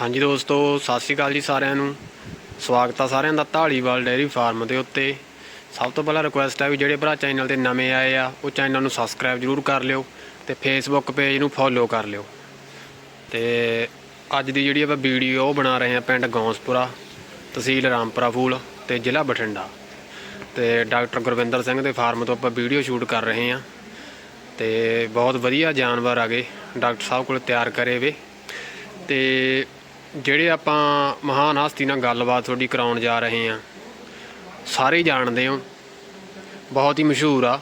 ਹਾਂਜੀ ਦੋਸਤੋ, ਸਤਿ ਸ਼੍ਰੀ ਅਕਾਲ ਜੀ ਸਾਰਿਆਂ ਨੂੰ। ਸਵਾਗਤ ਆ ਸਾਰਿਆਂ ਦਾ ਢਾਲੀਵਾਲ ਡੇਅਰੀ ਫਾਰਮ ਦੇ ਉੱਤੇ। ਸਭ ਤੋਂ ਪਹਿਲਾਂ ਰਿਕੁਐਸਟ ਹੈ ਵੀ ਜਿਹੜੇ ਭਰਾ ਚੈਨਲ ਤੇ ਨਵੇਂ ਆਏ ਆ, ਉਹ ਚੈਨਲ ਨੂੰ ਸਬਸਕ੍ਰਾਈਬ ਜਰੂਰ ਕਰ ਲਿਓ ਤੇ ਫੇਸਬੁੱਕ ਪੇਜ ਨੂੰ ਫੋਲੋ ਕਰ ਲਿਓ। ਤੇ ਅੱਜ ਦੀ ਜਿਹੜੀ ਆਪਾਂ ਵੀਡੀਓ ਉਹ ਬਣਾ ਰਹੇ ਆ ਪਿੰਡ ਗੌਂਸਪੁਰਾ, ਤਹਿਸੀਲ ਰਾਮਪੁਰਾ ਫੂਲ ਤੇ ਜ਼ਿਲ੍ਹਾ ਬਠਿੰਡਾ। ਤੇ ਡਾਕਟਰ ਗੁਰਵਿੰਦਰ ਸਿੰਘ ਦੇ ਫਾਰਮ ਤੋਂ ਆਪਾਂ ਵੀਡੀਓ ਸ਼ੂਟ ਕਰ ਰਹੇ ਆ। ਤੇ ਬਹੁਤ ਵਧੀਆ ਜਾਨਵਰ ਆ ਗਏ ਡਾਕਟਰ ਸਾਹਿਬ ਕੋਲ ਤਿਆਰ ਕਰੇ ਵੇ। ਤੇ ਜਿਹੜੇ ਆਪਾਂ ਮਹਾਨ ਹਸਤੀ ਨਾਲ ਗੱਲਬਾਤ ਤੁਹਾਡੀ ਕਰਾਉਣ ਜਾ ਰਹੇ ਆ ਸਾਰੇ ਜਾਣਦੇ ਹੋ। ਬਹੁਤ ਹੀ ਮਸ਼ਹੂਰ ਆ।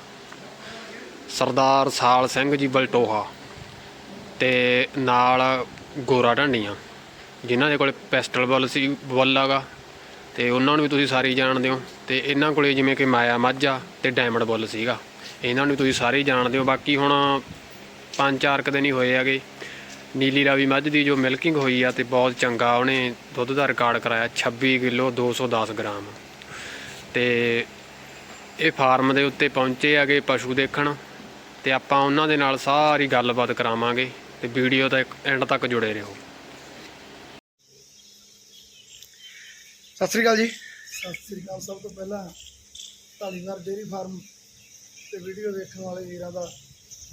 ਸਰਦਾਰ ਸਾਲ ਸਿੰਘ ਜੀ ਬਲਟੋਹਾ ਤੇ ਨਾਲ ਗੋਰਾ ਢੰਡੀਆਂ, ਜਿਨ੍ਹਾਂ ਦੇ ਕੋਲੇ ਪਿਸਟਲ ਬੁੱਲ ਸੀ ਬੁੱਲ ਹੈਗਾ। ਤੇ ਉਹਨਾਂ ਨੂੰ ਵੀ ਤੁਸੀਂ ਸਾਰੇ ਜਾਣਦੇ ਹੋ। ਤੇ ਇਹਨਾਂ ਕੋਲੇ ਜਿਵੇਂ ਕਿ ਮਾਇਆ ਮਾਝਾ ਤੇ ਡਾਇਮੰਡ ਬੁੱਲ ਸੀਗਾ। ਇਹਨਾਂ ਨੂੰ ਵੀ ਤੁਸੀਂ ਸਾਰੇ ਜਾਣਦੇ ਹੋ। ਬਾਕੀ ਹੁਣ ਪੰਜ ਚਾਰ ਕੁ ਦਿਨ ਹੀ ਹੋਏ ਹੈਗੇ। ਨੀਲੀ ਰਾਵੀ ਮੱਝ ਦੀ ਜੋ ਮਿਲਕਿੰਗ ਹੋਈ ਆ ਤੇ ਬਹੁਤ ਚੰਗਾ ਉਹਨੇ ਦੁੱਧ ਦਾ ਰਿਕਾਰਡ ਕਰਾਇਆ 26 ਕਿਲੋ 210 ਗ੍ਰਾਮ। ਤੇ ਇਹ ਫਾਰਮ ਦੇ ਉੱਤੇ ਪਹੁੰਚੇ ਹੈਗੇ ਪਸ਼ੂ ਦੇਖਣ ਤੇ ਆਪਾਂ ਉਹਨਾਂ ਦੇ ਨਾਲ ਸਾਰੀ ਗੱਲਬਾਤ ਕਰਾਵਾਂਗੇ ਤੇ ਵੀਡੀਓ ਤੱਕ ਐਂਡ ਤੱਕ ਜੁੜੇ ਰਹੋ। ਸਤਿ ਸ੍ਰੀ ਅਕਾਲ ਜੀ। ਸਤਿ ਸ੍ਰੀ ਅਕਾਲ। ਸਭ ਤੋਂ ਪਹਿਲਾਂ ਢਾਲੀਵਾਲ ਡੇਅਰੀ ਫਾਰਮ ਤੇ ਵੀਡੀਓ ਵੇਖਣ ਵਾਲੇ ਵੀਰਾਂ ਦਾ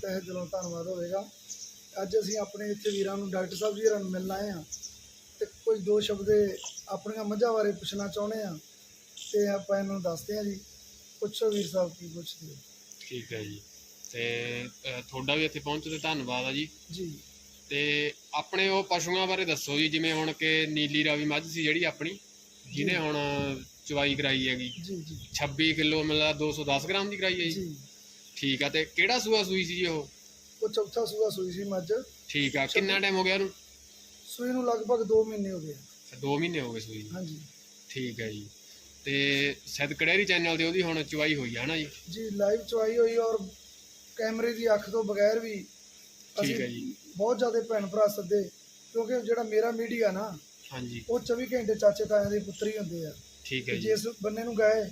ਤਹਿ ਦਿਲੋਂ ਧੰਨਵਾਦ ਹੋਵੇਗਾ। ਅੱਜ ਅਸੀਂ ਆਪਣੇ ਇੱਥੇ ਵੀਰਾਂ ਨੂੰ ਡਾਕਟਰ ਸਾਹਿਬ ਜੀ ਨੂੰ ਮਿਲਣ ਆਏ ਹਾਂ ਤੇ ਕੁਝ ਦੋ ਸ਼ਬਦ ਆਪਣੀਆਂ ਮੱਝਾਂ ਬਾਰੇ ਪੁੱਛਣਾ ਚਾਹੁੰਦੇ ਹਾਂ ਤੇ ਆਪਾਂ ਇਹਨਾਂ ਨੂੰ ਦੱਸਦੇ ਹਾਂ ਜੀ। ਪੁੱਛੋ ਵੀਰ ਸਾਹਿਬ ਕੀ ਪੁੱਛਦੇ ਹੋ। ਠੀਕ ਹੈ ਜੀ। ਤੇ ਤੁਹਾਡਾ ਵੀ ਇੱਥੇ ਪਹੁੰਚਣ ਤੇ ਧੰਨਵਾਦ ਆ ਜੀ। ਜੀ। ਤੇ ਆਪਣੇ ਉਹ ਪਸ਼ੂਆਂ ਬਾਰੇ ਦੱਸੋ ਜੀ ਜਿਵੇਂ ਹੁਣ ਕਿ ਨੀਲੀ ਰਾਵੀ ਮੱਝ ਸੀ ਜਿਹੜੀ ਆਪਣੀ ਜਿਹਨੇ ਹੁਣ ਚਵਾਈ ਕਰਾਈ ਹੈਗੀ। ਜੀ ਜੀ। 26 ਕਿਲੋ ਮਤਲਬ 210 ਗ੍ਰਾਮ ਦੀ ਕਰਾਈ ਹੈ ਜੀ। ਠੀਕ ਆ ਤੇ ਕਿਹੜਾ ਸੂਆ ਸੂਈ ਸੀ ਜੀ ਉਹ? ਉਹ ਚੌਥਾ ਸੂਆ ਸੂਈ ਸੀ ਮੱਝ। ਠੀਕ ਆ ਕਿੰਨਾ ਟਾਈਮ ਹੋ ਗਿਆ ਉਹਨੂੰ? ਸੂਈ ਨੂੰ ਲਗਭਗ 2 ਮਹੀਨੇ ਹੋ ਗਏ ਆ। 2 ਮਹੀਨੇ ਹੋ ਗਏ ਸੂਈ ਨੂੰ। ਹਾਂਜੀ। ਠੀਕ ਹੈ ਜੀ। ਤੇ ਸੈਦ ਕੜੇਰੀ ਚੈਨਲ ਤੇ ਉਹਦੀ ਹੁਣ ਚਵਾਈ ਹੋਈ ਆ ਨਾ ਜੀ? ਜੀ ਲਾਈਵ ਚਵਾਈ ਹੋਈ ਔਰ ਕੈਮਰੇ ਦੀ ਅੱਖ ਤੋਂ ਬਗੈਰ ਵੀ ਠੀਕ ਹੈ ਜੀ। ਬਹੁਤ ਜ਼ਿਆਦਾ ਭੈਣ ਭਰਾ ਸੱਦੇ ਕਿਉਂਕਿ ਜਿਹੜਾ ਮੇਰਾ ਮੀਡੀਆ ਨਾ ਹਾਂਜੀ। ਉਹ 24 ਘੰਟੇ ਚਾਚੇ ਤਾਇਆਂ ਦੇ ਪੁੱਤਰ ਹੀ ਹੁੰਦੇ ਆ। ਠੀਕ ਹੈ ਤੇ ਜੀ। ਜਿਸ ਬੰਨੇ ਨੂੰ ਗਏ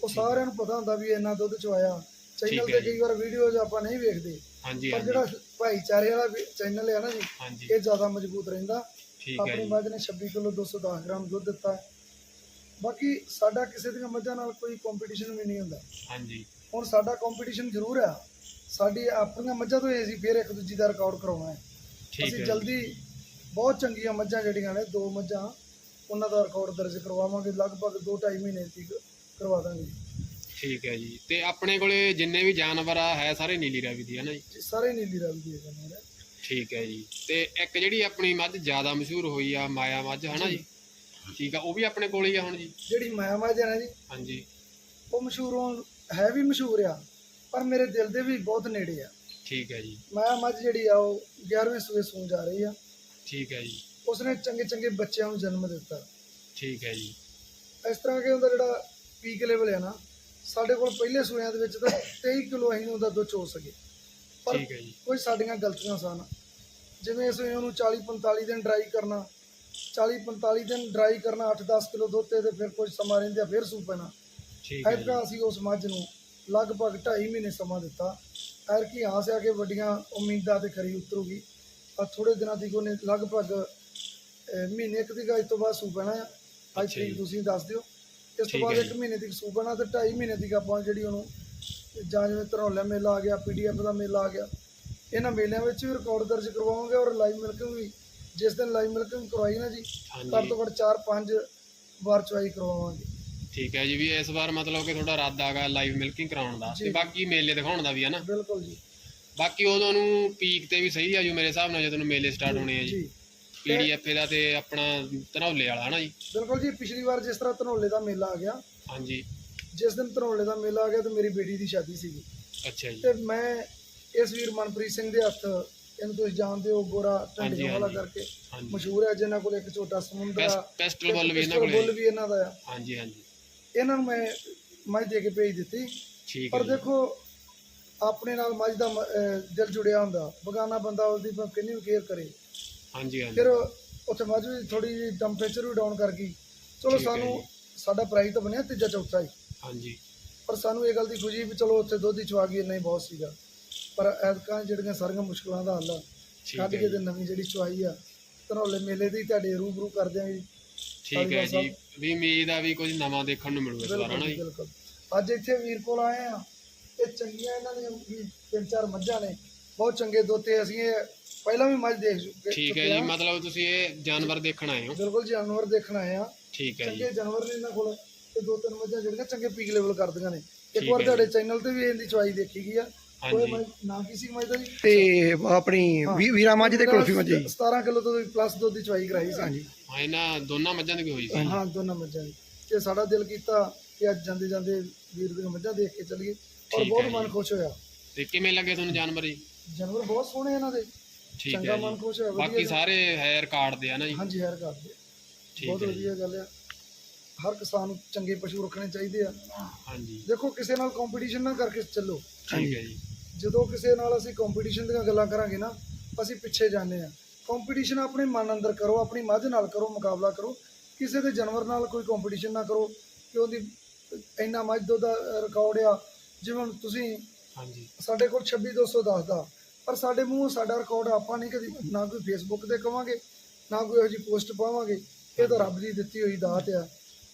ਉਹ ਸਾਰਿਆਂ ਨੂੰ ਪਤਾ ਹੁੰਦਾ ਵੀ ਇੰਨਾ ਦੁੱਧ ਚਵਾਇਆ ਚੈਨਲ ਠੀਕ ਹੈ ਤੇ ਕਈ ਵਾਰ ਵੀਡੀਓਜ਼ ਆਪਾਂ ਨਹੀਂ ਵੇਖਦੇ। ਹਾਂਜੀ ਪਰ ਹਾਂਜੀ। ਜਿਹੜਾ ਭਾਈਚਾਰੇ ਵਾਲਾ ਚੈਨਲ ਹੈ ਨਾ ਜੀ ਹਾਂਜੀ। ਇਹ ਜ਼ਿਆਦਾ ਮਜ਼ਬੂਤ ਰਹਿੰਦਾ। ਠੀਕ ਹੈ ਆਪਣੀ ਜੀ। ਮੱਝ ਨੇ 26 ਕਿਲੋ 210 ਗ੍ਰਾਮ ਦੁੱਧ ਦਿੱਤਾ। ਬਾਕੀ ਸਾਡਾ ਕਿਸੇ ਦੀਆਂ ਮੱਝਾਂ ਨਾਲ ਕੋਈ ਕੰਪੀਟੀਸ਼ਨ ਵੀ ਨਹੀਂ ਹੁੰਦਾ। ਹਾਂਜੀ। ਹੁਣ ਸਾਡਾ ਕੰਪੀਟੀਸ਼ਨ ਜ਼ਰੂਰ ਆ। ਸਾਡੀ ਆਪਣੀਆਂ ਮੱਝਾਂ ਤੋਂ ਹੀ ਅਸੀਂ ਫਿਰ ਇੱਕ ਦੂਜੀ ਦਾ ਰਿਕਾਰਡ ਕਰਾਉਣਾ ਹੈ। ਠੀਕ ਅਸੀਂ ਹੈ ਜਲਦੀ ਬਹੁਤ ਚੰਗੀਆਂ ਮੱਝਾਂ ਜਿਹੜੀਆਂ ਨੇ ਦੋ ਮੱਝਾਂ ਉਹਨਾਂ ਦਾ ਰਿਕਾਰਡ ਦਰਜ ਕਰਵਾਵਾਂਗੇ। ਲਗਭਗ 2.5 ਮਹੀਨੇ ਤੱਕ ਕਰਵਾ ਦਾਂਗੇ। ਠੀਕ ਹੈ ਜੀ। ਤੇ ਆਪਣੇ ਕੋਲੇ ਜਿੰਨੇ ਵੀ ਜਾਨਵਰ ਆ ਹੈ ਸਾਰੇ ਨੀਲੀ ਰਾਵੀ ਦੀ ਹੈ ਨਾ ਜੀ? ਸਾਰੇ ਨੀਲੀ ਰੰਗ ਦੀ ਹੈ ਨੇ ਠੀਕ ਹੈ ਜੀ। ਤੇ ਇੱਕ ਜਿਹੜੀ ਆਪਣੀ ਮੱਝ ਜ਼ਿਆਦਾ ਮਸ਼ਹੂਰ ਹੋਈ ਆ ਮਾਇਆ ਮੱਝ ਹੈ ਨਾ ਜੀ? ਠੀਕ ਆ ਉਹ ਵੀ ਆਪਣੇ ਕੋਲ ਹੀ ਆ ਹੁਣ ਜੀ? ਜਿਹੜੀ ਮਾਇਆ ਮੱਝ ਹੈ ਨਾ ਜੀ ਹਾਂਜੀ। ਉਹ ਮਸ਼ਹੂਰ ਹੋਣ- ਹੈ ਵੀ ਮਸ਼ਹੂਰ ਆ ਪਰ ਮੇਰੇ ਦਿਲ ਦੇ ਵੀ ਬਹੁਤ ਨੇੜੇ ਆ। ਠੀਕ ਹੈ ਜੀ। ਮਾਇਆ ਮੱਝ ਜਿਹੜੀ ਆ ਉਹ 11ਵੇਂ ਸੂਏ ਸੂਣ ਜਾ ਰਹੀ ਆ। ਠੀਕ ਹੈ ਜੀ। ਉਸਨੇ ਚੰਗੇ ਚੰਗੇ ਬੱਚਿਆਂ ਨੂੰ ਜਨਮ ਦਿੱਤਾ। ਠੀਕ ਹੈ ਜੀ। ਇਸ ਤਰ੍ਹਾਂ ਕਿ ਉਹਦਾ ਜਿਹੜਾ ਪੀਕ ਲੈਵਲ ਹੈ ਨਾ ਸਾਡੇ ਕੋਲ ਪਹਿਲੇ ਸੂਇਆਂ ਦੇ ਵਿੱਚ ਤਾਂ 23 ਕਿਲੋ ਅਸੀਂ ਉਹਦਾ ਦੁੱਧ ਚੋ ਸਕੇ। ਪਰ ਠੀਕ ਹੈ ਜੀ। ਕੋਈ ਸਾਡੀਆਂ ਗਲਤੀਆਂ ਸਨ। ਜਿਵੇਂ ਇਸ ਵੇਲੇ ਉਹਨੂੰ 40 45 ਦਿਨ ਡਰਾਈ ਕਰਨਾ 40 45 ਦਿਨ ਡਰਾਈ ਕਰਨਾ 8-10 ਕਿਲੋ ਦੁੱਧ ਤੇ ਤੇ ਫਿਰ ਕੁਝ ਸਮਾਂ ਰਹਿੰਦਿਆਂ ਫਿਰ ਸੂ ਪੈਣਾ। ਠੀਕ ਹੈ ਜੀ। ਐਤਕਾਂ ਅਸੀਂ ਉਸ ਮੱਝ ਨੂੰ ਲਗਭਗ 2.5 ਮਹੀਨੇ ਸਮਾਂ ਦਿੱਤਾ। ਐਰ ਕੀ ਆਸ ਆ ਕਿ ਵੱਡੀਆਂ ਉਮੀਦਾਂ ਤੇ ਖਰੀ ਉਤਰੂਗੀ। ਆ ਥੋੜੇ ਦਿਨਾਂ ਦੀ ਉਹਨੇ ਲਗਭਗ ਅਹ, ਮਹੀਨੇ ਇੱਕ ਦੀ ਅੱਜ ਤੋਂ ਬਾਅਦ ਸੂ ਪੈਣਾ ਆ। ਅੱਜ ਅੱਛਾ ਜੀ। ਤਰੀਕ ਤੁਸੀਂ ਦੱਸ ਦਿਓ। ਇਸ ਤੋਂ ਬਾਅਦ ਹੈ ਇੱਕ ਮਹੀਨੇ ਦੀ ਸੂ ਪੈਣਾ ਤੇ 2.5 ਮਹੀਨੇ ਦੀ ਆਪਾਂ ਜਿਹੜੀ ਉਹਨੂੰ ਜਾਂ ਜਿਵੇਂ ਧਰੌਲਾ ਮੇਲਾ ਆ ਗਿਆ ਪੀਡੀਐਫ ਦਾ ਮੇਲਾ ਆ ਗਿਆ ਇਹਨਾਂ ਮੇਲਿਆਂ ਵਿੱਚ ਵੀ ਰਿਕਾਰਡ ਦਰਜ ਕਰਵਾਵਾਂਗੇ ਔਰ ਲਾਈਵ ਮਿਲਕਿੰਗ ਵੀ ਜਿਸ ਦਿਨ ਲਾਈਵ ਮਿਲਕਿੰਗ ਕਰਵਾਈ ਨਾ ਜੀ ਘੱਟ ਤੋਂ ਘੱਟ 4-5 ਵਾਰ ਚਵਾਈ ਕਰਵਾਵਾਂਗੇ। ਠੀਕ ਹੈ ਜੀ ਵੀ ਇਸ ਵਾਰ ਮਤਲਬ ਕਿ ਤੁਹਾਡਾ ਇਰਾਦਾ ਹੈਗਾ ਲਾਈਵ ਮਿਲਕਿੰਗ ਕਰਾਉਣ ਦਾ ਤੇ। ਬਾਕੀ ਮੇਲੇ ਦਿਖਾਉਣ ਦਾ ਵੀ ਹੈ ਨਾ। ਬਿਲਕੁਲ ਜੀ। ਬਾਕੀ ਉਦੋਂ ਨੂੰ ਪੀਕ ਤੇ ਵੀ ਸਹੀ ਆ ਜੂ ਮੇਰੇ ਹਿਸਾਬ ਨਾਲ ਜਦੋਂ ਮੇਲੇ ਸਟਾਰਟ ਹੋਣੇ ਆ ਜੀ। ਪੀਡੀਐਫ ਦਾ ਤੇ ਆਪਣਾ ਧਨੌਲੇ ਵਾਲਾ ਹੈ ਨਾ ਜੀ? ਬਿਲਕੁਲ ਜੀ ਪਿਛਲੀ ਵਾਰ ਜਿਸ ਤਰ੍ਹਾਂ ਧਨੌਲੇ ਦਾ ਮੇਲਾ ਆ ਗਿਆ ਹਾਂਜੀ। ਜਿਸ ਦਿਨ ਧਨੌਲੇ ਦਾ ਮੇਲਾ ਆ ਗਿਆ ਤੇ ਮੇਰੀ ਬੇਟੀ ਦੀ ਸ਼ਾਦੀ ਸੀਗੀ। ਅੱਛਾ ਜੀ। ਤੇ ਮੈਂ ਇਸ ਵੀਰ ਮਨਪ੍ਰੀਤ ਸਿੰਘ ਦੇ ਹੱਥ ਇਹਨੂੰ ਤੁਸੀਂ ਜਾਣਦੇ ਹੋ ਗੋਰਾ ਢੰਡੀਆਂ ਵਾਲਾ। ਕਰਕੇ ਮਸ਼ਹੂਰ ਹੈ ਜਿਨ੍ਹਾਂ ਕੋਲ ਇੱਕ ਛੋਟਾ ਸਮੁੰਦਰ ਆ ਪੈਸਟਲ ਬੁੱਲ ਵੀ ਇਹਨਾਂ ਪਿਸਟਲ ਬੁੱਲ ਕੋਲੇ ਵੀ ਇਹਨਾਂ ਦਾ ਆ। ਹਾਂਜੀ ਹਾਂਜੀ। ਇਹਨਾਂ ਨੂੰ ਮੈਂ ਮੱਝ ਦੇ ਕੇ ਭੇਜ ਦਿੱਤੀ। ਠੀਕ ਹੈ ਪਰ ਦੇਖੋ ਆਪਣੇ ਨਾਲ ਮੱਝ ਦਾ ਦਿਲ ਜੁੜਿਆ ਹੁੰਦਾ। ਬਗਾਨਾ ਬੰਦਾ ਉਹਦੀ ਭਾਵੇਂ ਕਿੰਨੀ ਕੇਅਰ ਕਰੇ। ਹਾਂਜੀ ਹਾਂਜੀ। ਫਿਰ ਉੱਥੇ ਮੱਝ ਵੀ ਥੋੜੀ ਜਿਹੀ ਟੈਂਪਰੇਚਰ ਵੀ ਡਾਊਨ ਕਰ ਗਈ। ਚਲੋ ਠੀਕ ਹੈ ਸਾਨੂੰ ਜੀ। ਸਾਡਾ ਪ੍ਰਾਈਸ ਤਾਂ ਬਣਿਆ ਤੀਜਾ ਚੌਥਾ ਹੀ। ਹਾਂਜੀ। ਪਰ ਸਾਨੂੰ ਇਹ ਗੱਲ ਦੀ ਖੁਸ਼ੀ ਵੀ ਚਲੋ ਉੱਥੇ ਦੁੱਧ ਹੀ ਚਵਾ ਗਈ ਇੰਨਾ ਹੀ ਬਹੁਤ ਸੀਗਾ। ਪਰ ਐਤਕਾਂ ਜਿਹੜੀਆਂ ਸਾਰੀਆਂ ਮੁਸ਼ਕਲਾਂ ਦਾ ਹੱਲ ਆ, ਠੀਕ ਕੱਢ ਹੈ ਕੇ ਜੀ। ਤੇ ਨਵੀਂ ਜਿਹੜੀ ਚਵਾਈ ਆ ਧਨੌਲੇ ਮੇਲੇ ਦੀ ਤੁਹਾਡੇ ਰੂਬਰੂ ਕਰਦੇ ਆਂ ਜੀ ਠੀਕ ਹੈ ਜੀ। ਵੀ ਉਮੀਦ ਆ ਵੀ ਕੁਝ ਨਵਾਂ ਦੇਖਣ ਨੂੰ ਮਿਲੂਗਾ ਇਸ ਵਾਰ ਹਨਾ ਬਿਲਕੁਲ ਜੀ? ਬਿਲਕੁਲ ਅੱਜ ਇੱਥੇ ਵੀਰ ਕੋਲ ਆਏ ਆ। ਇਹ ਚੰਗੀਆਂ ਇਹਨਾਂ ਵੀ ਤਿੰਨ ਚਾਰ ਮੱਝਾਂ ਨੇ। ਬਹੁਤ ਚੰਗੇ ਦੋਤੇ ਅਸੀਂ ਇਹ ਪਹਿਲਾਂ ਵੀ ਮੱਝ ਦੇਖ ਚੁੱਕੇ ਠੀਕ ਹੈ ਚੁੱਕੇ ਜੀ ਹਾਂ। ਮਤਲਬ ਤੁਸੀਂ ਇਹ ਜਾਨਵਰ ਦੇਖਣ ਆਏ ਹੋ। ਬਿਲਕੁਲ ਜਾਨਵਰ ਦੇਖਣ ਆਏ ਆ ਠੀਕ ਹੈ ਜੀ। ਚੰਗੇ ਜਾਨਵਰ ਨੇ ਇਹਨਾਂ ਕੋਲ ਤੇ ਦੋ ਤਿੰਨ ਮੱਝਾਂ ਜਿਹੜੀਆਂ ਚੰਗੇ ਪੀਕ ਲੈਵਲ ਕਰਦੀਆਂ ਨੇ। ਇੱਕ ਠੀਕ ਵਾਰ ਹੈ ਤੁਹਾਡੇ ਚੈਨਲ ਤੇ ਵੀ ਇਹਦੀ ਚੁਆਈ ਦੇਖੀ ਗਈ ਆ। ਕੋਈ ਹਾਂਜੀ ਮੱਝ ਨਾਂ ਕੀ ਸੀ ਮੱਝ ਦਾ ਜੀ? ਤੇ ਆਪਣੀ ਵੀ- ਵੀਰਾ ਮੱਝ ਤੇ ਕੁਲਫੀ ਮੱਝ ਜੀ। 17 ਕਿਲੋ ਤੋਂ ਪਲੱਸ ਦੁੱਧ ਦੀ ਚੁਆਈ ਕਰਾਈ ਸੀ। ਹਾਂਜੀ। ਹਾਂ ਇਹਨਾਂ ਦੋਨਾਂ ਮੱਝਾਂ ਦੀ ਵੀ ਹੋਈ ਸੀ। ਹਾਂ ਦੋਨਾਂ ਮੱਝਾਂ ਦੀ। ਤੇ ਸਾਡਾ ਦਿਲ ਕੀਤਾ ਕਿ ਅੱਜ ਜਾਂਦੇ ਜਾਂਦੇ ਵੀਰ ਦੀਆਂ ਮੱਝਾਂ ਦੇਖ ਕੇ ਚੱਲੀਏ। ਔਰ ਠੀਕ ਬਹੁਤ ਹੈ ਮਨ। ਖੁਸ਼ ਹੋਇਆ। ਤੇ ਕਿਵੇਂ ਲੱਗੇ ਤੁਹਾਨੂੰ ਜਾਨਵਰ ਜੀ? ਜਾਨਵਰ ਬਹੁਤ ਸੋਹਣੇ ਇਹਨਾਂ ਦੇ। ਠੀਕ ਚੰਗਾ ਹੈ ਮਨ ਖੁਸ਼ ਬਾਕੀ ਵਧੀਆ ਸਾਰੇ ਹੈ ਰਿਕਾਰਡ ਦੇ ਆ ਨਾ ਜੀ। ਹਾਂਜੀ ਹੈਰ ਕਰਦੇ ਠੀਕ ਬਹੁਤ ਹੈ ਜੀ। ਵਧੀਆ ਗੱਲ ਆ। ਹਰ ਕਿਸਾਨ ਨੂੰ ਚੰਗੇ ਪਸ਼ੂ ਰੱਖਣੇ ਚਾਹੀਦੇ ਆ। ਹਾਂਜੀ। ਦੇਖੋ ਕਿਸੇ ਨਾਲ ਕੰਪੀਟੀਸ਼ਨ ਨਾ ਕਰਕੇ ਚੱਲੋ। ਠੀਕ ਹੈ ਜੀ। ਜਦੋਂ ਕਿਸੇ ਨਾਲ ਅਸੀਂ ਕੰਪੀਟੀਸ਼ਨ ਦੀਆਂ ਗੱਲਾਂ ਕਰਾਂਗੇ ਨਾ ਅਸੀਂ ਪਿੱਛੇ ਜਾਂਦੇ ਆ। ਕੰਪੀਟੀਸ਼ਨ ਆਪਣੇ ਮਨ ਅੰਦਰ ਕਰੋ ਆਪਣੀ ਮੱਝ ਨਾਲ ਕਰੋ ਮੁਕਾਬਲਾ ਕਰੋ। ਕਿਸੇ ਦੇ ਜਾਨਵਰ ਨਾਲ ਕੋਈ ਕੰਪੀਟੀਸ਼ਨ ਨਾ ਕਰੋ ਕਿ ਉਹਦੀ ਇੰਨਾ ਮੱਝ ਦੁੱਧ ਦਾ ਰਿਕਾਰਡ ਆ। ਜਿਵੇਂ ਹੁਣ ਤੁਸੀਂ ਹਾਂਜੀ। ਸਾਡੇ ਕੋਲ 26210 ਦਾ ਪਰ ਸਾਡੇ ਮੂੰਹੋਂ ਸਾਡਾ ਰਿਕਾਰਡ ਆਪਾਂ ਨਹੀਂ ਕਦੀ ਨਾ ਕੋਈ ਫੇਸਬੁੱਕ ਤੇ ਕਵਾਂਗੇ ਨਾ ਕੋਈ ਇਹੋ ਜਿਹੀ ਪੋਸਟ ਪਾਵਾਂਗੇ। ਇਹ ਤਾਂ ਰੱਬ ਦੀ ਦਿੱਤੀ ਹੋਈ ਦਾਤ ਆ।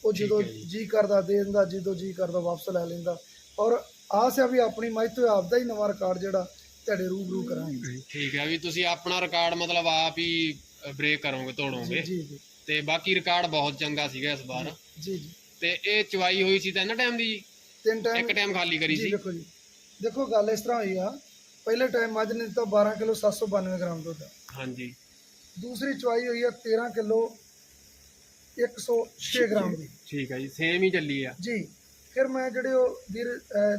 ਉਹ ਜਦੋਂ ਜੀ। ਜੀ ਕਰਦਾ ਦੇ ਦਿੰਦਾ ਜਦੋਂ ਜੀ ਕਰਦਾ ਵਾਪਸ ਲੈ ਲੈਂਦਾ। ਔਰ ਆਸ ਆ ਵੀ ਆਪਣੀ ਮੱਝ ਤੋਂ ਆਪਦਾ ਹੀ ਨਵਾਂ ਰਿਕਾਰਡ ਜਿਹੜਾ ਤੁਹਾਡੇ ਰੂਬਰੂ ਕਰਾਂਗੇ। ਠੀਕ ਹੈ ਵੀ ਤੁਸੀਂ ਆਪਣਾ ਰਿਕਾਰਡ ਮਤਲਬ ਆਪ ਹੀ ਬ੍ਰੇਕ ਕਰੋਗੇ ਤੋੜੋਗੇ। ਜੀ ਜੀ। ਤੇ ਬਾਕੀ ਰਿਕਾਰਡ ਬਹੁਤ ਚੰਗਾ ਸੀਗਾ ਇਸ ਵਾਰ। ਜੀ ਜੀ। ਤੇ ਇਹ ਚਵਾਈ ਹੋਈ ਸੀ ਤਾਂ ਇਹਨਾਂ ਟਾਈਮ ਦੀ ਜੀ? ਤਿੰਨ ਟਾਈਮ ਇੱਕ ਟਾਈਮ ਖਾਲੀ ਕਰੀ ਜੀ ਸੀ? ਦੇਖੋ ਜੀ। ਦੇਖੋ ਗੱਲ ਇਸ ਤਰ੍ਹਾਂ ਹੋਈ ਆ ਪਹਿਲੇ ਟਾਈਮ ਮੱਝ ਨੇ ਦਿੱਤਾ 12 ਕਿਲੋ 792 ਗ੍ਰਾਮ ਦੁੱਧ। ਹਾਂਜੀ। ਦੂਸਰੀ ਚੁਆਈ ਹੋਈ ਆ 13 ਕਿਲੋ 106 ਗ੍ਰਾਮ ਦੀ। ਠੀਕ ਹੈ ਜੀ ਸੇਮ ਹੀ ਚੱਲੀ ਆ। ਜੀ ਫਿਰ ਮੈਂ ਜਿਹੜੇ ਉਹ ਵੀਰ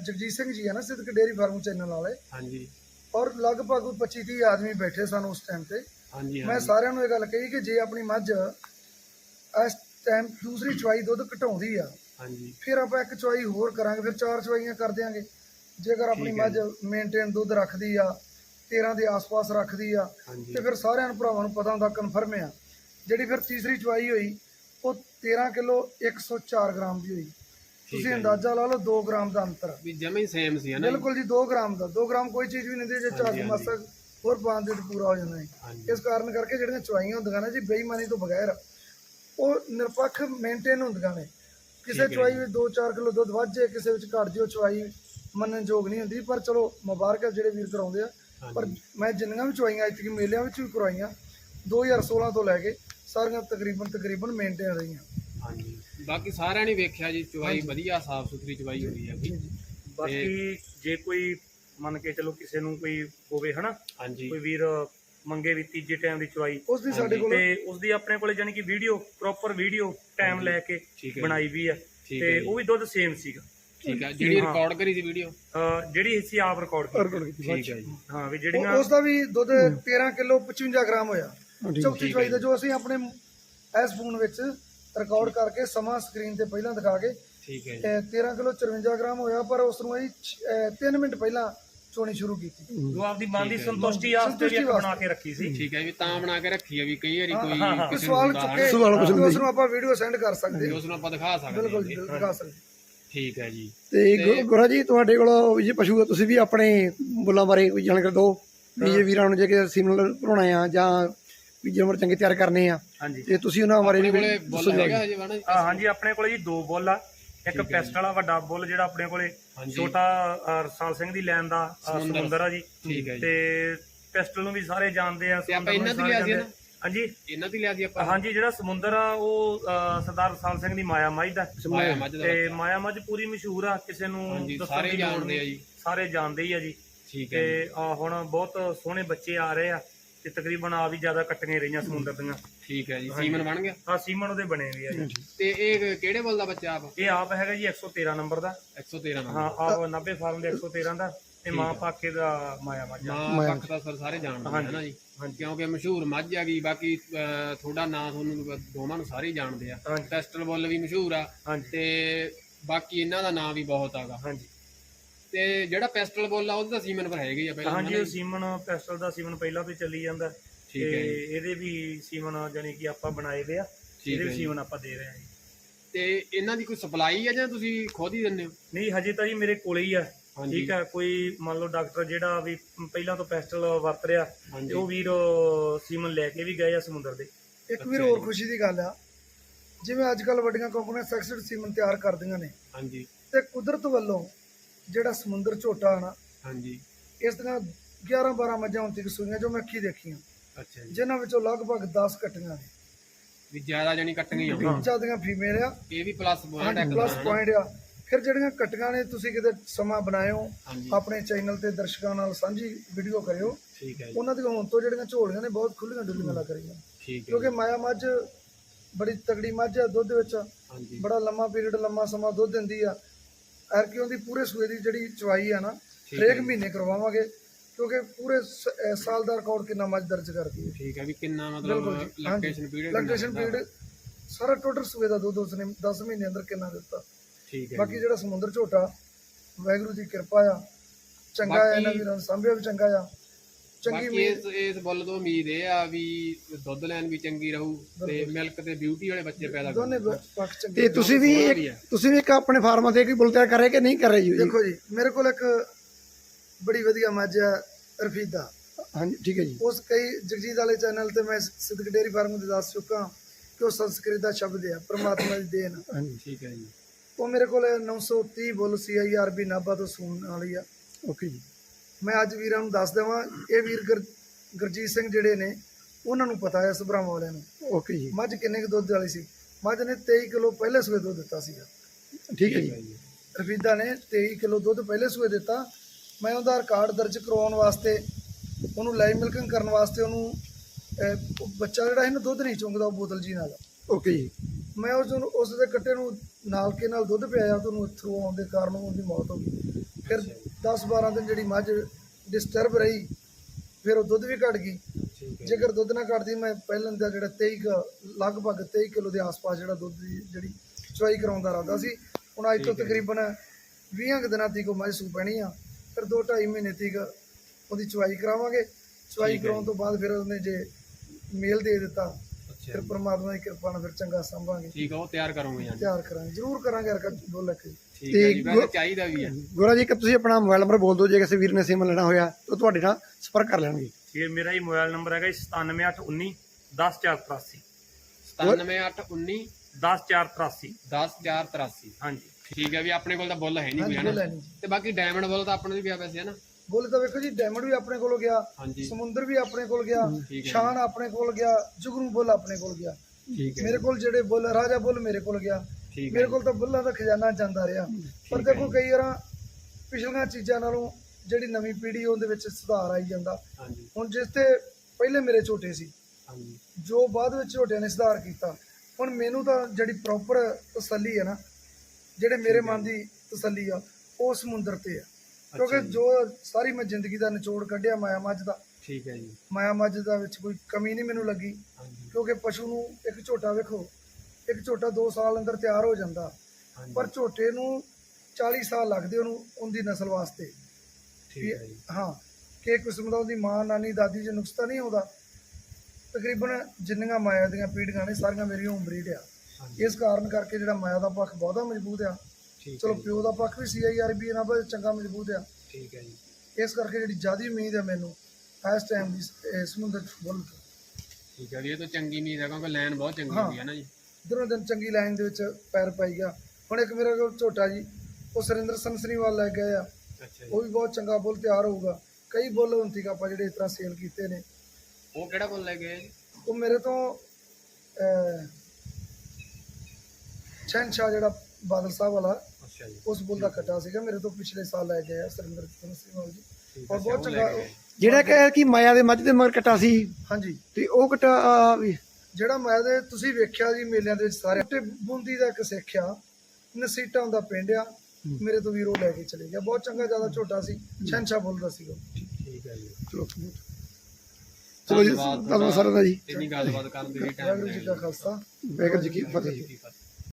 ਜਗਜੀਤ ਸਿੰਘ ਜੀ ਆ ਨਾ ਸਿੱਧਕ ਡੇਅਰੀ ਫਾਰਮ ਚੈਨਲ ਵਾਲੇ ਹਾਂਜੀ। ਔਰ ਲਗਭਗ ਕੋਈ 25 30 ਆਦਮੀ ਬੈਠੇ ਸਨ ਉਸ ਟਾਈਮ ਤੇ। ਹਾਂਜੀ ਮੈਂ ਸਾਰਿਆਂ ਨੂੰ ਇਹ ਗੱਲ ਕਹੀ ਕਿ ਜੇ ਆਪਣੀ ਮੱਝ ਇਸ ਟਾਈਮ ਦੂਸਰੀ ਚੁਆਈ ਦੁੱਧ ਘਟਾਉਂਦੀ ਆ ਹਾਂਜੀ। ਫਿਰ ਆਪਾਂ ਇੱਕ ਚੁਆਈ ਹੋਰ ਕਰਾਂਗੇ ਫਿਰ ਚਾਰ ਚੁਆਈਆਂ ਕਰ ਦਿਆਂਗੇ। ਜੇਕਰ ਆਪਣੀ ਠੀਕ ਹੈ ਮੱਝ ਮੇਨਟੇਨ ਦੁੱਧ ਰੱਖਦੀ ਆ 13 ਦੇ ਆਸ-ਪਾਸ ਰੱਖਦੀ ਆ ਹਾਂਜੀ। ਤੇ ਫਿਰ ਸਾਰਿਆਂ ਨੂੰ ਭਰਾਵਾਂ ਨੂੰ ਪਤਾ ਹੁੰਦਾ ਕਨਫਰਮ ਆ। ਜਿਹੜੀ ਫਿਰ ਤੀਸਰੀ ਚੁਆਈ ਹੋਈ ਉਹ 13 ਕਿਲੋ 104 ਗ੍ਰਾਮ ਦੀ ਹੋਈ। ਤੁਸੀਂ ਹੈ ਜੀ। ਅੰਦਾਜ਼ਾ ਲਾ ਲਓ 2 ਗ੍ਰਾਮ ਦਾ ਅੰਤਰ। ਵੀ ਜਮੇ ਹੀ ਸੇਮ ਸੀ ਜੀ? ਬਿਲਕੁਲ ਜੀ 2 ਗ੍ਰਾਮ ਦਾ। 2 ਗ੍ਰਾਮ ਕੋਈ ਚੀਜ਼ ਵੀ ਨਹੀਂ ਦੇ ਜੇ ਹਾਂਜੀ। ਮਸਕ ਹੋਰ ਪਾਉਣ ਦੇ ਤੇ ਪੂਰਾ ਹੋ ਜਾਂਦਾ ਹੈ ਇਸ ਕਾਰਨ ਕਰਕੇ ਜਿਹੜੀਆਂ ਚੁਆਈਆਂ ਹੁੰਦੀਆਂ ਨੇ ਜੀ ਬੇਈਮਾਨੀ ਤੋਂ ਬਗੈਰ ਉਹ ਨਿਰਪੱਖ ਮੇਨਟੇਨ ਹੁੰਦੀਆਂ ਨੇ। ਠੀਕ ਕਿਸੇ ਹੈ ਚੁਆਈ ਵਿੱਚ 2-4 ਕਿਲੋ ਦੁੱਧ ਵੱਧ ਜੇ ਕਿਸੇ ਵਿੱਚ ਘਟ ਜੇ ਉਹ ਚੁਆਈ ਮੰਨਣ ਯੋਗ ਨਹੀਂ ਹੁੰਦੀ ਪਰ ਚਲੋ ਮੁਬਾਰਕ ਹੈ ਜਿਹੜੇ ਵੀਰ ਕਰਾਉਂਦੇ ਆ। ਪਰ ਮੈਂ ਜਿੰਨੀਆਂ ਵੀ ਚੁਆਈਆਂ ਅੱਜ ਤੱਕ ਮੇਲਿਆਂ ਵਿੱਚ ਵੀ ਕਰਵਾਈਆਂ 2016 ਤੋਂ ਲੈ ਕੇ ਸਾਰੀਆਂ ਤਕਰੀਬਨ ਤਕਰੀਬਨ ਮੇਨਟੇਨ ਰਹੀਆਂ। ਹਾਂਜੀ। ਬਾਕੀ ਸਾਰਿਆਂ ਨੇ ਵੇਖਿਆ ਜੀ ਚਵਾਈ ਵਧੀਆ ਸਾਫ਼ ਸੁਥਰੀ ਚਵਾਈ ਹੋਈ ਹੈ ਬਾਕੀ ਜੇ ਕੋਈ ਮੰਨ ਕੇ ਚਲੋ ਕਿਸੇ ਨੂੰ ਕੋਈ ਹੋਵੇ ਹਨਾ? ਹਾਂਜੀ। ਕੋਈ ਵੀਰ ਮੰਗੇ ਵੀ ਤੀਜੇ ਟਾਈਮ ਦੀ ਚੁਆਈ। ਉਸ ਦੀ ਸਾਡੇ ਕੋਲ ਤੇ ਉਸ ਦੀ ਆਪਣੇ ਕੋਲੇ ਜਾਨੀ ਕਿ ਵੀਡੀਓ ਪ੍ਰੋਪਰ ਵੀਡੀਓ ਟਾਈਮ ਲੈ ਕੇ ਬਣਾਈ ਵੀ ਆ। ਤੇ ਉਹ ਵੀ ਦੁੱਧ ਸੇਮ ਸੀਗਾ। ਠੀਕ ਹੈ ਜਿਹੜੀ ਹਾਂ। ਰਿਕਾਰਡ ਕਰੀ ਸੀ ਵੀਡੀਓ ਅਹ ਜਿਹੜੀ ਅਸੀਂ ਆਪ ਰਿਕਾਰਡ ਰਿਕਾਰਡ ਕੀਤੀ ਠੀਕ ਹੈ ਜੀ। ਹਾਂ ਵੀ ਜਿਹੜੀਆਂ ਉਸ ਦਾ ਵੀ ਦੁੱਧ 13 ਕਿਲੋ 55 ਗ੍ਰਾਮ ਹੋਇਆ। ਚੌਥੀ ਠੀਕ ਹੈ ਦਾ ਜੋ। ਅਸੀਂ ਆਪਣੇ ਇਸ ਫੋਨ ਵਿੱਚ ਰਿਕਾਰਡ ਕਰਕੇ ਸਮਾਂ ਸਕਰੀਨ ਤੇ ਪਹਿਲਾਂ ਦਿਖਾ ਕੇ ਠੀਕ ਹੈ ਜੀ। ਇਹ 13 ਕਿਲੋ 54 ਗ੍ਰਾਮ ਹੋਇਆ ਪਰ ਉਸ ਨੂੰ ਅਸੀਂ 3 ਮਿੰਟ ਪਹਿਲਾਂ ਚੋਣੀ ਸ਼ੁਰੂ ਕੀਤੀ। ਜੋ ਆਪਦੀ ਮਨ ਦੀ ਹੈ। ਸੰਤੁਸ਼ਟੀ ਆਸਤੇ ਵੀ ਇੱਕ ਬਣਾ ਕੇ ਰੱਖੀ ਸੀ। ਠੀਕ ਹੈ ਵੀ ਤਾਂ ਬਣਾ ਕੇ ਰੱਖੀ ਹੈ ਵੀ ਕਈ ਵਾਰੀ ਕੋਈ ਹਾਂ, ਹਾਂ। ਕੋਈ ਕਿਸੇ ਨੂੰ ਸਵਾਲ ਹੁੰਦਾ ਚੁੱਕੇ ਹੈ ਸਵਾਲ ਪੁੱਛਣ। ਉਸ ਨੂੰ ਆਪਾਂ ਵੀਡੀਓ ਸੈਂਡ ਕਰ ਸਕਦੇ ਉਸ ਨੂੰ ਆਪਾਂ ਦਿਖਾ ਸਕਦੇ ਬਿਲਕੁਲ ਹਾਂ ਜੀ। ਦਿਖਾ ਸਕਦੇ ਠੀਕ ਹੈ ਜੀ। ਤੇ ਗੁ- ਗੁਰਾ ਜੀ ਤੁਹਾਡੇ ਕੋਲ ਜੇ ਪਸ਼ੂ ਆ ਤੁਸੀਂ ਵੀ ਆਪਣੇ ਬੁੱਲਾਂ ਬਾਰੇ ਕੋਈ ਜਾਣਕਾਰੀ ਦਿਓ। ਵੀ ਜੇ ਵੀਰਾਂ ਨੂੰ ਜੇ ਕਿ ਸੀਮਨ ਭਰਾਉਣਾ ਆ ਜਾਂ ਵੀ ਜਾਨਵਰ ਚੰਗੇ ਤਿਆਰ ਕਰਨੇ ਆ ਹਾਂਜੀ। ਤੇ ਤੁਸੀਂ ਉਹਨਾਂ ਬਾਰੇ ਵੀ ਹੈਗਾ ਹਜੇ ਆਪਣੇ ਕੋਲੇ ਜੀ ਦੋ ਬੁੱਲ ਆ। ਇੱਕ ਪੈਸਟ ਵਾਲਾ ਵੱਡਾ ਬੁੱਲ ਜਿਹੜਾ ਆਪਣੇ ਕੋਲੇ। ਛੋਟਾ ਰਸਾਲ ਸਿੰਘ ਦੀ ਲੈਣ ਦਾ ਅਹ, ਸਮੁੰਦਰ। ਆ ਜੀ। ਠੀਕ ਹੈ ਜੀ। ਤੇ ਪਿਸਟਲ ਨੂੰ ਵੀ ਸਾਰੇ ਜਾਣਦੇ ਆ ਤੇ ਆਪਾਂ ਸਮੁੰਦਰ ਨੂੰ ਇਹਨਾਂ ਦੀ ਲਿਆ ਸੀ ਸਾਰੇ ਨਾ? ਆ। ਹਾਂਜੀ। ਇਹਨਾਂ ਦੀ ਲਿਆ ਸੀ ਆਪਾਂ? ਹਾਂਜੀ ਜਿਹੜਾ ਸਮੁੰਦਰ ਆ ਉਹ ਸਰਦਾਰ ਰਸਾਲ ਸਿੰਘ ਦੀ ਮਾਇਆ ਮੱਝ ਦਾ ਮਾਇਆ ਮੱਝ ਦਾ ਤੇ ਬੱਚਾ। ਮਾਇਆ ਮੱਝ ਪੂਰੀ ਮਸ਼ਹੂਰ ਆ ਕਿਸੇ ਨੂੰ ਹਾਂਜੀ, ਦੱਸਣ ਸਾਰੇ ਦੀ ਲੋੜ ਜਾਣਦੇ ਆ। ਜੀ। ਸਾਰੇ ਜਾਣਦੇ ਹੀ ਆ ਜੀ। ਠੀਕ ਹੈ ਜੀ। ਤੇ ਆਹ, ਹੁਣ ਬਹੁਤ ਸੋਹਣੇ ਬੱਚੇ ਆ ਰਹੇ ਆ ਤੇ ਤਕਰੀਬਨ ਆ ਵੀ ਜ਼ਿਆਦਾ ਕੱਟੀਆਂ ਰਹੀਆਂ ਸਮੁੰਦਰ ਦੀਆਂ। ਠੀਕ ਹੈ ਜੀ। ਸੀਮਨ ਬਣ ਗਿਆ? ਆ ਸੀਮਨ ਉਹਦੇ ਬਣੇ ਵੀ ਆ ਜੀ। ਤੇ ਇਹ ਕਿਹੜੇ ਬੁੱਲ ਦਾ ਬੱਚਾ ਆਪ? ਇਹ ਆਪ ਹੈਗਾ ਜੀ 113 ਨੰਬਰ ਦਾ। 113 ਨੰਬਰ। ਹਾਂ ਆਪ 90 ਫਾਰਮ ਦੇ 113 ਦਾ। ਤੇ ਮਾਂ ਪਾਕੇ ਦਾ ਮਾਇਆ ਮੱਝ। ਮਾਂ ਪੱਖ ਦਾ ਸਰ ਸਾਰੇ ਜਾਣਦੇ ਆ ਨਾ ਜੀ? ਕਿਉਂਕਿ ਮਸ਼ਹੂਰ ਮੱਝ ਆ ਗਈ ਬਾਕੀ ਤੁਹਾਡਾ ਨਾਂ ਤੁਹਾਨੂੰ ਦੋਵਾਂ ਨੂੰ ਸਾਰੇ ਜਾਣਦੇ ਆ। ਪੈਸਟਲ ਬੁੱਲ ਵੀ ਮਸ਼ਹੂਰ ਆ ਤੇ ਬਾਕੀ ਇਹਨਾਂ ਦਾ ਨਾਂ ਵੀ ਬਹੁਤ ਆਗਾ। ਹਾਂਜੀ। ਤੇ ਜਿਹੜਾ ਪੈਸਟਲ ਬੁੱਲ ਆ ਉਹਦੇ ਸੀਮਨ ਪਰ ਹੈਗੇ ਹੀ ਆ ਪਹਿਲਾਂ ਹਾਂਜੀ ਹਨਾ ਉਹ? ਸੀਮਨ ਪੈਸਟਲ ਦਾ ਸੀਮਨ ਪਹਿਲਾਂ ਤੋਂ ਚੱਲੀ ਜਾਂਦਾ। ਠੀਕ ਹੈ। ਇਹਦੇ ਵੀ ਸੀਮਨ ਜਾਨੀ ਕਿ ਆਪਾਂ ਬਣਾਏ ਵੇ ਆ ਇਹਦੇ ਵੀ। ਸੀਮਨ ਆਪਾਂ ਦੇ ਰਹੇ ਹਾਂ ਤੇ ਇਹਨਾਂ ਦੀ ਕੋਈ ਸਪਲਾਈ ਆ ਜਾਂ ਤੁਸੀਂ ਖੁਦ ਹੀ ਦਿੰਦੇ ਹੋ? ਨਹੀਂ ਹਜੇ ਤਾਂ ਜੀ ਮੇਰੇ ਕੋਲੇ ਹੀ ਆ। ਹਾਂਜੀ। ਠੀਕ ਹੈ ਕੋਈ ਮੰਨ ਲਓ ਡਾਕਟਰ ਜਿਹੜਾ ਵੀ ਪਹਿਲਾਂ ਤੋਂ ਪੈਸਟਲ ਵਰਤ ਰਿਹਾ ਹਾਂਜੀ। ਤੇ ਉਹ ਵੀਰ ਸੀਮਨ ਲੈ ਕੇ ਵੀ ਗਏ ਆ ਸਮੁੰਦਰ ਦੇ। ਇੱਕ ਵੀਰ ਹੋਰ ਖੁਸ਼ੀ ਦੀ ਗੱਲ ਆ ਜਿਵੇਂ ਅੱਜ ਕੱਲ ਵੱਡੀਆਂ ਕੰਪਨੀਆਂ ਸੈਕਸਡ ਸੀਮਨ ਤਿਆਰ ਕਰਦੀਆਂ ਨੇ। ਹਾਂਜੀ। ਤੇ ਕੁਦਰਤ ਵੱਲੋਂ ਜਿਹੜਾ ਸਮੁੰਦਰ ਝੋਟਾ ਨਾ ਹਾਂਜੀ। ਇਸ ਦੀਆਂ 11 12 ਮੱਝਾਂ ਹੁਣ ਤੱਕ ਸੂਈਆਂ ਜੋ ਮੈਂ ਅੱਖੀ ਦੇਖੀਆਂ। ਅੱਛਾ ਜੀ। ਜਿਨ੍ਹਾਂ ਵਿੱਚੋਂ ਲਗਭਗ 10 ਕੱਟੀਆਂ ਨੇ। ਵੀ ਜ਼ਿਆਦਾ ਜਾਨੀ ਕੱਟਣੀਆਂ ਹੋਣ ਜਿਆਦੀਆਂ ਫੀਮੇਲ ਆ। ਇਹ ਵੀ ਪਲੱਸ ਪੁਆਇੰਟ ਹਾਂਜੀ ਪਲੱਸ ਪੁਆਇੰਟ ਆ। ਫਿਰ ਜਿਹੜੀਆਂ ਕੱਟੀਆਂ ਨੇ ਤੁਸੀਂ ਕਿਤੇ ਸਮਾਂ ਬਣਾਇਓ ਹਾਂਜੀ। ਆਪਣੇ ਚੈਨਲ ਤੇ ਦਰਸ਼ਕਾਂ ਨਾਲ ਸਾਂਝੀ ਵੀਡੀਓ ਕਰਿਓ। ਠੀਕ ਹੈ ਜੀ। ਉਹਨਾਂ ਦੀਆਂ ਹੁਣ ਤੋਂ ਜਿਹੜੀਆਂ ਝੋਲੀਆਂ ਨੇ ਬਹੁਤ ਖੁੱਲੀਆਂ ਡੁੱਲੀਆਂ ਲੱਗ ਰਹੀਆਂ। ਠੀਕ ਹੈ ਕਿਉਂਕਿ ਮਾਇਆ ਮੱਝ ਬੜੀ ਤਗੜੀ ਮੱਝ ਆ ਦੁੱਧ ਵਿੱਚ। ਹਾਂਜੀ। ਬੜਾ ਲੰਮਾ ਪੀਰੀਅਡ ਲੰਮਾ ਸਮਾਂ ਦੁੱਧ ਦਿੰਦੀ ਆ। ਐਰਕੀ ਉਹਦੀ ਪੂਰੇ ਸੂਏ ਦੀ ਜਿਹੜੀ ਚਵਾਈ ਆ ਨਾ ਠੀਕ ਹਰੇਕ ਮਹੀਨੇ ਕਰਵਾਵਾਂਗੇ। ਕਿਉਂਕਿ ਪੂਰੇ ਸ- ਅਹ ਸਾਲ ਦਾ ਰਿਕਾਰਡ ਕਿੰਨਾ ਮੱਝ ਦਰਜ ਕਰਦੀ ਹੈ। ਠੀਕ ਹੈ ਵੀ ਕਿੰਨਾ ਬਿਲਕੁਲ ਮਤਲਬ ਲੈਕਟੇਸ਼ਨ ਪੀਰੀਅਡ ਲੈਕਟੇਸ਼ਨ ਪੀਰੀਅਡ ਸਾਰਾ ਟੋਟਲ ਸੂਏ ਦਾ ਦੁੱਧ ਉਸਨੇ 10 ਮਹੀਨੇ ਅੰਦਰ ਕਿੰਨਾ ਦਿੱਤਾ। ਠੀਕ ਹੈ ਬਾਕੀ ਜਿਹੜਾ ਸਮੁੰਦਰ ਝੋਟਾ ਵਾਹਿਗੁਰੂ ਦੀ ਕਿਰਪਾ ਆ। ਚੰਗਾ ਆ ਇਹਨਾਂ ਵੀਰਾਂ ਨੂੰ ਸਾਂਭਿਆ ਵੀ ਚੰਗਾ ਆ। ਚੰਗੀ ਬਾਕੀ ਇਸ ਇਸ ਬੁੱਲ ਤੋਂ ਉਮੀਦ ਇਹ ਆ ਵੀ ਦੁੱਧ ਲੈਣ ਵੀ ਚੰਗੀ ਰਹੂ ਤੇ ਮਿਲਕ ਤੇ ਬਿਊਟੀ ਵਾਲੇ ਬੱਚੇ ਪੈਦਾ ਕਰੂ ਦੋਨੇ ਬ- ਪੱਖ ਚੰਗੇ ਤੇ ਤੁਸੀਂ ਵੀ ਇੱਕ। ਤੁਸੀਂ ਵੀ ਇੱਕ ਆਪਣੇ ਫਾਰਮਾਂ ਤੇ ਕੋਈ ਬੁੱਲ ਤਿਆਰ ਕਰ ਰਹੇ ਕਿ ਨਹੀਂ ਕਰ ਰਹੇ ਜੀ? ਦੇਖੋ ਜੀ ਮੇਰੇ ਕੋਲ ਇੱਕ ਬੜੀ ਵਧੀਆ ਮੱਝ ਆ ਰਫੀਦਾ। ਹਾਂਜੀ ਠੀਕ ਹੈ ਜੀ। ਉਸ ਕਈ ਜਗਜੀਤ ਵਾਲੇ ਚੈਨਲ ਤੇ ਮੈਂ ਸਿੱਧਕ ਡੇਰੀ ਫਾਰਮ ਦੇ ਦੱਸ ਚੁੱਕਾ ਕਿ ਉਹ ਸੰਸਕ੍ਰਿਤ ਦਾ ਸ਼ਬਦ ਹੈ ਪ੍ਰਮਾਤਮਾ ਦੀ ਦੇਣ। ਹਾਂਜੀ। ਠੀਕ ਹੈ ਜੀ। ਉਹ ਮੇਰੇ ਕੋਲ 930 ਬੁੱਲ ਸੀਆਈਆਰਬੀ ਨਾਭਾ ਤੋਂ ਸੂਣ ਵਾਲੀ ਆ। ਓਕੇ ਜੀ। ਮੈਂ ਅੱਜ ਵੀਰਾਂ ਨੂੰ ਦੱਸ ਦੇਵਾਂ ਇਹ ਵੀਰ ਗੁਰ- ਗੁਰਜੀਤ ਸਿੰਘ ਜਿਹੜੇ ਨੇ ਉਹਨਾਂ ਨੂੰ ਪਤਾ ਹੈ ਸਭਰਾਵਾਂ ਵਾਲਿਆਂ ਨੂੰ। ਓਕੇ ਜੀ। ਮੱਝ ਕਿੰਨੇ ਕੁ ਦੁੱਧ ਵਾਲੀ ਸੀ? ਮੱਝ ਨੇ 23 ਕਿਲੋ ਪਹਿਲੇ ਸੂਏ ਦੁੱਧ ਦਿੱਤਾ ਸੀਗਾ। ਠੀਕ ਹੈ ਜੀ। ਰਫੀਦਾ ਨੇ 23 ਕਿਲੋ ਦੁੱਧ ਪਹਿਲੇ ਸੂਏ ਦਿੱਤਾ। ਮੈਂ ਉਹਦਾ ਰਿਕਾਰਡ ਦਰਜ ਕਰਵਾਉਣ ਵਾਸਤੇ ਉਹਨੂੰ ਲਾਈਵ ਮਿਲਕਿੰਗ ਕਰਨ ਵਾਸਤੇ ਉਹਨੂੰ ਬੱਚਾ ਜਿਹੜਾ ਸੀ ਨਾ ਦੁੱਧ ਨਹੀਂ ਚੁੰਗਦਾ ਉਹ ਬੋਤਲ ਜੀ ਨਾਲ। ਓਕੇ ਜੀ। ਮੈਂ ਉਸ ਨੂੰ ਉਸ ਦੇ ਕੱਟੇ ਨੂੰ ਨਾਲ ਕੇ ਨਾਲ ਦੁੱਧ ਪਿਆਇਆ ਤੇ ਉਹਨੂੰ ਥਰੂ ਆਉਣ ਦੇ ਕਾਰਨ ਉਹਦੀ ਮੌਤ ਹੋ ਗਈ। ਫਿਰ 10 12 ਦਿਨ ਜਿਹੜੀ ਮੱਝ ਡਿਸਟਰਬ ਰਹੀ ਫਿਰ ਉਹ ਦੁੱਧ ਵੀ ਘਟ ਗਈ। ਜੇਕਰ ਦੁੱਧ ਨਾ ਘਟਦੀ ਮੈਂ ਪਹਿਲਾਂ ਦਾ ਜਿਹੜਾ 23 ਕੁ, ਲਗਭਗ 23 ਕਿਲੋ ਦੇ ਆਸ-ਪਾਸ ਜਿਹੜਾ ਦੁੱਧ ਦੀ ਜਿਹੜੀ ਚੁਆਈ ਕਰਾਉਂਦਾ ਰਹਿੰਦਾ ਸੀ ਹੁਣ ਅੱਜ ਤੋਂ ਤਕਰੀਬਨ 20 ਕੁ ਦਿਨਾਂ ਤੀਕ ਉਹ ਮੱਝ ਸੂ ਪੈਣੀ ਆ। ਫਿਰ 2 2.5 ਮਹੀਨੇ ਤੀਕ ਉਹਦੀ ਚੁਆਈ ਕਰਾਵਾਂਗੇ। ਚੁਆਈ ਕਰਾਉਣ ਤੋਂ ਬਾਅਦ ਫਿਰ ਉਹਨੇ ਜੇ ਮੇਲ ਦੇ ਦਿੱਤਾ ਫਿਰ ਪ੍ਰਮਾਤਮਾ ਦੀ ਕਿਰਪਾ ਨਾਲ ਫਿਰ ਚੰਗਾ ਸੰਭਾਂਗੇ। ਠੀਕ ਆ ਉਹ ਤਿਆਰ ਕਰੋਗੇ ਜਾਨੀ ਤਿਆਰ ਕਰਾਂਗੇ ਜ਼ਰੂਰ ਕਰਾਂਗੇ ਹਰਕਤ ਬੋਲ ਕੇ। ਠੀਕ ਹੈ ਜੀ ਵੈਸੇ ਚਾਹੀਦਾ ਵੀ ਹੈ ਗੋਰਾ ਜੀ ਕਿ ਤੁਸੀਂ ਆਪਣਾ ਮੋਬਾਈਲ ਨੰਬਰ ਬੋਲ ਦਿਓ ਜੇ ਕਿਸੇ ਵੀਰ ਨੇ ਸਿਮ ਲੈਣਾ ਹੋਇਆ ਤਾਂ ਤੁਹਾਡੇ ਨਾਲ ਸੰਪਰਕ ਕਰ ਲੈਣਗੇ। ਇਹ ਮੇਰਾ ਹੀ ਮੋਬਾਈਲ ਨੰਬਰ ਹੈਗਾ 97819 10483 97819 10483 10483 ਹਾਂਜੀ। ਠੀਕ ਹੈ ਵੀ ਆਪਣੇ ਕੋਲ ਤਾਂ ਬੁੱਲ ਹੈ ਨਹੀਂ ਕੋਈ ਹਨਾ ਤੇ ਬਾਕੀ ਡਾਇਮੰਡ ਬੁੱਲ ਤਾਂ ਆਪਣੇ ਦੇ ਵੀ ਆ ਵੈਸੇ ਹੈ ਨਾ? ਬੋਲ ਤਾਂ ਵੇਖੋ ਜੀ ਡਾਇਮੰਡ ਵੀ ਆਪਣੇ ਕੋਲ ਗਿਆ ਹਾਂਜੀ। ਸਮੁੰਦਰ ਵੀ ਆਪਣੇ ਕੋਲ ਗਿਆ ਠੀਕ ਹੈ ਸ਼ਾਨ ਆਪਣੇ ਕੋਲ ਗਿਆ ਜੁਗਨੂ ਬੁੱਲ ਆਪਣੇ ਕੋਲ ਗਿਆ। ਠੀਕ ਹੈ ਮੇਰੇ ਕੋਲ ਜਿਹੜੇ ਬੁੱਲ ਰਾਜਾ ਬੁੱਲ ਮੇਰੇ ਕੋਲ ਗਿਆ। ਠੀਕ ਹੈ ਮੇਰੇ ਕੋਲ ਤਾਂ ਬੁੱਲਾਂ ਦਾ ਖਜ਼ਾਨਾ ਜਾਂਦਾ ਰਿਹਾ। ਪਰ ਦੇਖੋ ਕਈ ਵਾਰਾਂ ਪਿਛਲੀਆਂ ਚੀਜ਼ਾਂ ਨਾਲੋਂ ਜਿਹੜੀ ਨਵੀਂ ਪੀੜ੍ਹੀ ਉਹਦੇ ਵਿੱਚ ਸੁਧਾਰ ਆਈ ਜਾਂਦਾ। ਹਾਂਜੀ। ਹੁਣ ਜਿਸ ਤੇ ਪਹਿਲੇ ਮੇਰੇ ਝੋਟੇ ਸੀ ਹਾਂਜੀ। ਜੋ ਬਾਅਦ ਵਿੱਚ ਝੋਟਿਆਂ ਨੇ ਸੁਧਾਰ ਕੀਤਾ। ਹੁਣ ਮੈਨੂੰ ਤਾਂ ਜਿਹੜੀ ਪ੍ਰੋਪਰ ਤਸੱਲੀ ਹੈ ਨਾ ਜਿਹੜੇ ਮੇਰੇ ਮਨ ਦੀ ਤਸੱਲੀ ਆ ਉਹ ਸਮੁੰਦਰ ਤੇ ਆ। ਕਿਉਂਕਿ ਜੋ। ਸਾਰੀ ਮੈਂ ਜ਼ਿੰਦਗੀ ਦਾ ਨਿਚੋੜ ਕੱਢਿਆ ਮਾਇਆ ਮੱਝ ਦਾ। ਠੀਕ ਹੈ ਜੀ। ਮਾਇਆ ਮੱਝ ਦਾ ਵਿੱਚ ਕੋਈ ਕਮੀ ਨਹੀਂ ਮੈਨੂੰ ਲੱਗੀ। ਹਾਂਜੀ। ਕਿਉਂਕਿ ਪਸ਼ੂ ਨੂੰ ਇੱਕ ਝੋਟਾ ਵੇਖੋ ਇੱਕ ਝੋਟਾ 2 ਸਾਲ ਅੰਦਰ ਤਿਆਰ ਹੋ ਜਾਂਦਾ। ਹਾਂਜੀ। ਪਰ ਝੋਟੇ ਨੂੰ 40 ਸਾਲ ਲੱਗਦੇ ਉਹਨੂੰ ਉਹਦੀ ਨਸਲ ਵਾਸਤੇ। ਠੀਕ ਹੈ ਜੀ। ਹਾਂ ਕਿ ਇੱਕ ਕਿਸਮ ਦਾ ਉਹਦੀ ਮਾਂ ਨਾਨੀ ਦਾਦੀ ਜੇ ਨੁਕਸ ਤਾਂ ਨਹੀਂ ਆਉਂਦਾ। ਤਕਰੀਬਨ ਜਿੰਨੀਆਂ ਮਾਇਆ ਦੀਆਂ ਪੀੜ੍ਹੀਆਂ ਨੇ ਸਾਰੀਆਂ ਮੇਰੀਆਂ ਉਮਰੀਡ ਆ ਹਾਂਜੀ। ਇਸ ਕਾਰਨ ਕਰਕੇ ਜਿਹੜਾ ਮਾਇਆ ਦਾ ਪੱਖ ਬਹੁਤਾ ਮਜ਼ਬੂਤ ਆ। ਠੀਕ ਚਲੋ ਪਿਓ ਦਾ ਪੱਖ ਵੀ ਸੀਆਈਆਰਬੀ ਨਾਲ ਬਹੁਤ ਚੰਗਾ ਮਜ਼ਬੂਤ ਆ। ਠੀਕ ਹੈ ਜੀ। ਇਸ ਕਰਕੇ ਜਿਹੜੀ ਜਿਆਦੀ ਉਮੀਦ ਹੈ ਮੈਨੂੰ ਇਸ ਟਾਈਮ ਦੀ ਇਹ ਸਮੁੰਦਰ ਬੁੱਲ ਠੀਕ ਹੈ ਜੀ ਇਹ ਤਾਂ ਚੰਗੀ ਉਮੀਦ ਹੈ ਕਿਉਂਕਿ ਲਾਈਨ ਬਹੁਤ ਚੰਗੀ। ਹੁੰਦੀ ਹੈ ਨਾ ਜੀ। ਦਿਨੋਂ ਦਿਨ ਚੰਗੀ ਲਾਈਨ ਦੇ ਵਿੱਚ ਪੈਰ ਪਾਈ ਗਿਆ। ਹੁਣ ਇੱਕ ਮੇਰਾ ਕੋਲ ਝੋਟਾ ਜੀ ਉਹ ਸੁਰਿੰਦਰ ਸੰਸਰੀਵਾਲ ਲੈ ਗਏ ਆ ਅੱਛਾ ਜੀ। ਉਹ ਵੀ ਬਹੁਤ ਚੰਗਾ ਬੁੱਲ ਤਿਆਰ ਹੋਊਗਾ। ਕਈ ਬੁੱਲ ਹੁਣ ਤੀਕ ਆਪਾਂ ਜਿਹੜੇ ਇਸ ਤਰ੍ਹਾਂ ਸੇਲ ਕੀਤੇ ਨੇ। ਉਹ ਕਿਹੜਾ ਬੁੱਲ ਲੈ ਗਏ ਉਹ ਮੇਰੇ ਤੋਂ ਸ਼ਾਹ ਜਿਹੜਾ ਬਾਦਲ ਸਾਹਿਬ ਵਾਲਾ ਉਸ ਬੁੱਲ ਦਾ ਕੱਟਾ ਸੀਗਾ ਮੇਰੇ ਤੋਂ ਪਿਛਲੇ ਸਾਲ ਲੈ ਕੇ ਆਇਆ ਸੁਰਿੰਦਰ ਸੰਸਰੀਵਾਲ ਜੀ। ਔਰ ਬਹੁਤ ਚੰਗਾ ਗਏ। ਜਿਹੜਾ ਕਿ ਕਿ ਮਾਇਆ ਦੇ ਮੱਝ ਦੇ ਮਗਰ ਕਟਾ ਸੀ ਹਾਂਜੀ। ਤੇ ਉਹ ਕਟਾ ਆ, ਵੀ ਜਿਹੜਾ ਮੈਂ ਦੇ ਤੁਸੀਂ ਵੇਖਿਆ ਜੀ ਮੇਲਿਆਂ ਦੇ ਵਿੱਚ ਸਾਰੇ ਤੇ ਬੂੰਦੀ ਦਾ ਇੱਕ ਸਿੱਖਿਆ ਨਸੀਟਾਂ ਦਾ ਪਿੰਡ ਆ ਮੇਰੇ ਤੋਂ ਵੀਰੋ ਲੈ ਕੇ ਚਲੇ ਗਿਆ। ਬਹੁਤ ਚੰਗਾ ਜ਼ਿਆਦਾ ਛੋਟਾ ਸੀ ਸ਼ਨਸ਼ਾ ਬੋਲਦਾ ਸੀਗਾ। ਠੀਕ ਹੈ ਜੀ। ਚਲੋ ਚਲੋ ਜੀ ਧੰਨਵਾਦ ਸਾਰਿਆਂ ਦਾ ਜੀ। ਇੰਨੀ ਗੱਲਬਾਤ ਕਰਨ ਦੇ ਲਈ ਟਾਈਮ ਵਾਹਿਗੁਰੂ ਜੀ ਕਾ ਖਾਲਸਾ। ਵਾਹਿਗੁਰੂ ਜੀ ਕੀ ਫਤਿਹ। ਜੀ ਦੀ ਫਤਿਹ।